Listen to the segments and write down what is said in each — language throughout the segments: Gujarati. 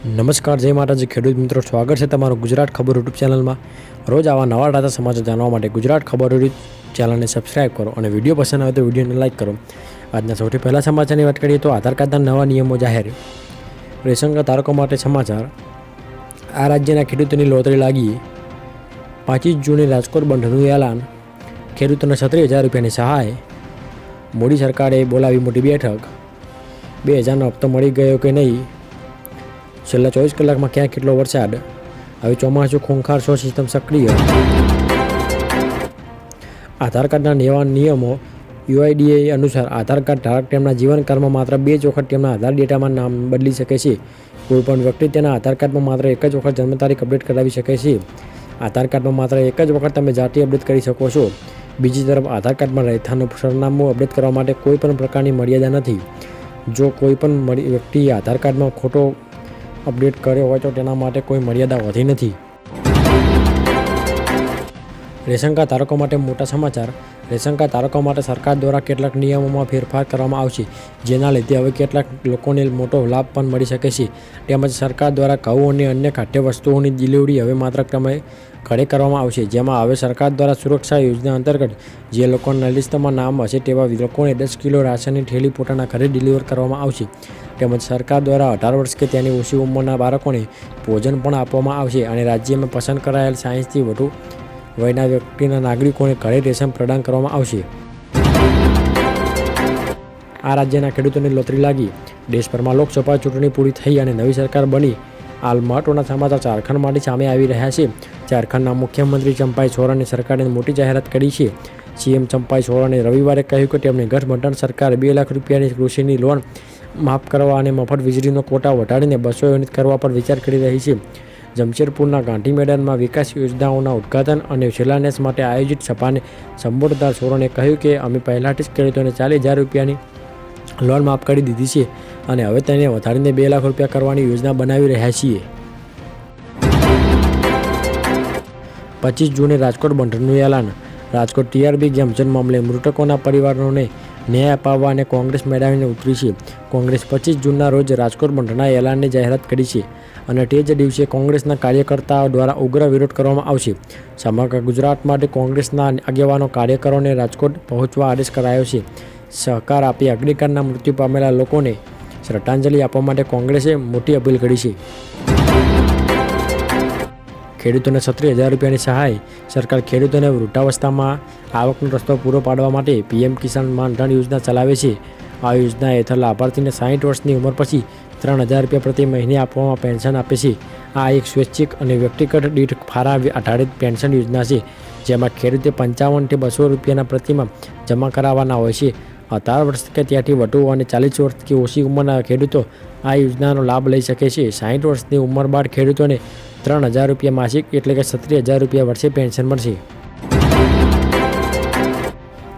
નમસ્કાર, જય માતાજી. ખેડૂત મિત્રો, સ્વાગત છે તમારું ગુજરાત ખબર યુટ્યુબ ચેનલમાં. રોજ આવા નવા તાજા સમાચાર જાણવા માટે ગુજરાત ખબર યુટ્યુબ ચેનલને સબસ્ક્રાઇબ કરો અને વીડિયો પસંદ આવે તો વિડીયોને લાઇક કરો. આજના સૌથી પહેલા સમાચારની વાત કરીએ તો આધાર કાર્ડના નવા નિયમો જાહેર. રેશન ધારકો માટે સમાચાર. આ રાજ્યના ખેડૂતોની લોતરી લાગી. પાંચીસ જૂને રાજકોટ બંધનું એલાન. ખેડૂતોને છત્રીસ હજાર રૂપિયાની સહાય. મોદી સરકારે બોલાવી મોટી બેઠક. બે હજારનો હપ્તો મળી ગયો કે નહીં? છેલ્લા ચોવીસ કલાકમાં ક્યાં કેટલો વરસાદ? હવે ચોમાસું, ખૂંખાર સો સિસ્ટમ સક્રિય? આધાર કાર્ડના નવા નિયમો યુઆઈડીએ અનુસાર આધાર કાર્ડ ધારક તેમના જીવનકાળમાં માત્ર બે જ વખત તેમના આધાર ડેટામાં નામ બદલી શકે છે. કોઈપણ વ્યક્તિ તેના આધાર કાર્ડમાં માત્ર એક જ વખત જન્મ તારીખ અપડેટ કરાવી શકે છે. આધાર કાર્ડમાં માત્ર એક જ વખત તમે જાતિ અપડેટ કરી શકો છો. બીજી તરફ, આધાર કાર્ડમાં રહેઠાણનું સરનામું અપડેટ કરવા માટે કોઈ પણ પ્રકારની મર્યાદા નથી. જો કોઈ પણ વ્યક્તિએ આધાર કાર્ડમાં ખોટો અપડેટ કર્યો હોય તો તેના માટે કોઈ મર્યાદા વધી નથી. રેશન કાર્ડ ધારકો માટે મોટા સમાચાર. રેશન કાર્ડ ધારકો માટે સરકાર દ્વારા કેટલાક નિયમોમાં ફેરફાર કરવામાં આવશે, જેના લીધે હવે કેટલાક લોકોને મોટો લાભ પણ મળી શકે છે. તેમજ સરકાર દ્વારા ઘઉં અને અન્ય ખાદ્ય વસ્તુઓની ડિલિવરી હવે માત્ર ક્રમે ઘરે કરવામાં આવશે, જેમાં હવે સરકાર દ્વારા સુરક્ષા યોજના અંતર્ગત જે લોકોના લિસ્ટમાં નામ હશે તેવા લોકોને દસ કિલો રાશનની થેલી પોતાના ઘરે ડિલિવર કરવામાં આવશે. તેમજ સરકાર દ્વારા અઢાર વર્ષ કે તેની ઓછી ઉંમરના બાળકોને ભોજન પણ આપવામાં આવશે અને રાજ્યમાં પસંદ કરાયેલ સાયન્સથી વધુ વયના વ્યક્તિના નાગરિકોને ઘરે રેશન પ્રદાન કરવામાં આવશે. આ રાજ્યના ખેડૂતોની લોતરી લાગી. દેશભરમાં લોકસભા ચૂંટણી પૂરી થઈ અને નવી સરકાર બની. હાલ મહત્વના સમાચાર ઝારખંડમાંથી સામે આવી રહ્યા છે. ઝારખંડના મુખ્યમંત્રી ચંપાઈ સોરેને સરકારે મોટી જાહેરાત કરી છે. સીએમ ચંપાઈ સોરેને રવિવારે કહ્યું કે તેમની ગઠબંધન સરકાર બે લાખ રૂપિયાની કૃષિની લોન માફ કરવા અને મફત વીજળીનો કોટા વધારીને બસો યુનિટ કરવા પર વિચાર કરી રહી છે. જમશેદપુરના ગાંધી મેદાનમાં વિકાસ યોજનાઓના ઉદ્ઘાટન અને શિલાન્યાસ માટે આયોજિત સભાને સંબોધતા સોરોને કહ્યું કે અમે પહેલાંથી જ ખેડૂતોને ચાલીસ હજાર રૂપિયાની લોન માફ કરી દીધી છે અને હવે તેને વધારીને બે લાખ રૂપિયા કરવાની યોજના બનાવી રહ્યા છીએ. પચીસ જૂને રાજકોટ બંધનું એલાન. રાજકોટ ટીઆરબી ગેમઝોન મામલે મૃતકોના પરિવારોને ન્યાય અપાવવા અને કોંગ્રેસ મેળવીને ઉતરી છે. કોંગ્રેસ પચીસ જૂનના રોજ રાજકોટ બંધના એલાનની જાહેરાત કરી છે અને તે જ દિવસે કોંગ્રેસના કાર્યકર્તાઓ દ્વારા ઉગ્ર વિરોધ કરવામાં આવશે. સમગ્ર ગુજરાત માટે કોંગ્રેસના આગેવાનો કાર્યકરોને રાજકોટ પહોંચવા આદેશ કરાયો છે. સહકાર આપી અગ્નિકાંડના મૃત્યુ પામેલા લોકોને શ્રદ્ધાંજલિ આપવા માટે કોંગ્રેસે મોટી અપીલ કરી છે. ખેડૂતોને છત્રીસ હજાર રૂપિયાની સહાય. સરકાર ખેડૂતોને વૃદ્ધાવસ્થામાં આવકનો રસ્તો પૂરો પાડવા માટે પીએમ કિસાન માનધન યોજના ચલાવે છે. આ યોજના હેઠળ લાભાર્થીને સાઠ વર્ષની ઉંમર પછી ત્રણ હજાર રૂપિયા પ્રતિ મહિને આપવામાં પેન્શન આપે છે. આ એક સ્વૈચ્છિક અને વ્યક્તિગત દીઠ ફારા આધારિત પેન્શન યોજના છે, જેમાં ખેડૂતે પંચાવનથી બસો રૂપિયાના પ્રતિમાં જમા કરાવવાના હોય છે. અઢાર વર્ષ કે ત્યાંથી વધુ અને ચાલીસ વર્ષથી ઓછી ઉંમરના ખેડૂતો આ યોજનાનો લાભ લઈ શકે છે. સાઠ વર્ષની ઉંમર બાદ ખેડૂતોને ત્રણ હજાર રૂપિયા માસિક એટલે કે છત્રીસ હજાર રૂપિયા વર્ષે પેન્શન મળશે.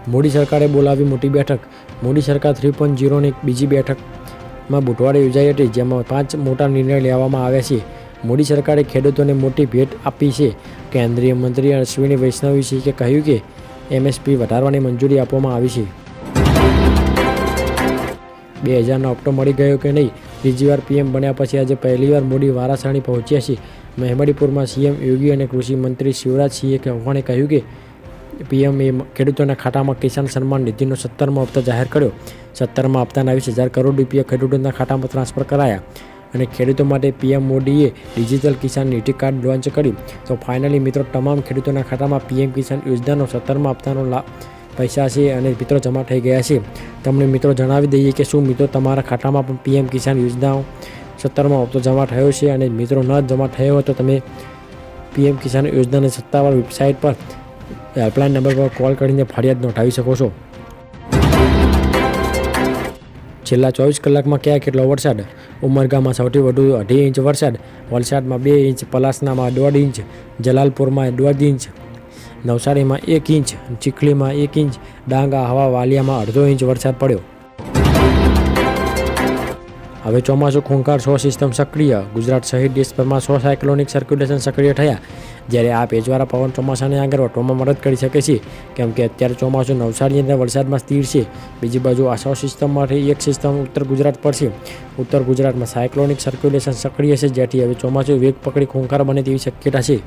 મોદી સરકારે બોલાવી મોટી બેઠક. મોદી સરકાર થ્રી પોઈન્ટ ઝીરોની બીજી બેઠકમાં બુધવારે યોજાઈ હતી, જેમાં પાંચ મોટા નિર્ણય લેવામાં આવ્યા છે. મોદી સરકારે ખેડૂતોને મોટી ભેટ આપી છે. કેન્દ્રીય મંત્રી અશ્વિની વૈષ્ણવીએ કહ્યું કે એમએસપી વધારવાની મંજૂરી આપવામાં આવી છે. બે હજારનો હપ્તો મળી ગયો કે નહીં? ત્રીજી વાર પીએમ બન્યા પછી આજે પહેલીવાર મોદી વારાસાણી પહોંચ્યા છે. મહેમડીપુરમાં સીએમ યોગી અને કૃષિ મંત્રી શિવરાજસિંહે ચૌહાણે કહ્યું કે પીએમએ ખેડૂતોના ખાતામાં કિસાન સન્માન નિધિનો સત્તરમો હપ્તો જાહેર કર્યો. સત્તરમાં હપ્તાના વીસ હજાર કરોડ રૂપિયા ખેડૂતોના ખાતામાં ટ્રાન્સફર કરાયા અને ખેડૂતો માટે પીએમ મોદીએ digital Kisan Nidhi card launch કર્યું. તો ફાઇનલી મિત્રો, તમામ ખેડૂતોના ખાતામાં પીએમ કિસાન યોજનાનો સત્તરમા હપ્તાનો લાભ પૈસા છે અને મિત્રો જમા થઈ ગયા છે. તમને મિત્રો જણાવી દઈએ કે શું મિત્રો તમારા ખાતામાં પણ પીએમ કિસાન યોજના સત્તરમાં હપ્તો જમા થયો છે અને મિત્રો ન જમા થયો હોય તો તમે પીએમ કિસાન યોજનાની સત્તાવાર વેબસાઇટ પર હેલ્પલાઇન નંબર પર કોલ કરીને ફરિયાદ નોંધાવી શકો છો. છેલ્લા ચોવીસ કલાકમાં ક્યાં કેટલો વરસાદ? ઉમરગામાં સૌથી વધુ અઢી ઇંચ વરસાદ, વલસાડમાં બે ઇંચ, પલાસનામાં દોઢ ઇંચ, જલાલપુરમાં દોઢ ઇંચ નવસારીમાં એક ઇંચ, ચીખલીમાં એક ઇંચ, ડાંગા હવા વાલિયામાં અડધો ઇંચ વરસાદ પડ્યો. હવે ચોમાસું ખૂંખાર સો સિસ્ટમ સક્રિય. ગુજરાત સહિત દેશભરમાં સો સાયક્લોનિક સર્ક્યુલેશન સક્રિય થયા. જ્યારે આ ભેજવાળા પવન ચોમાસાને આગળ વધવામાં મદદ કરી શકે છે, કેમ કે અત્યારે ચોમાસું નવસારી અંદર વરસાદમાં સ્થિર છે. બીજી બાજુ આ સો સિસ્ટમમાંથી એક સિસ્ટમ ઉત્તર ગુજરાત પર છે. ઉત્તર ગુજરાતમાં સાયક્લોનિક સર્ક્યુલેશન સક્રિય છે, જેથી હવે ચોમાસું વેગ પકડી ખૂંખાર બને તેવી શક્યતા છે.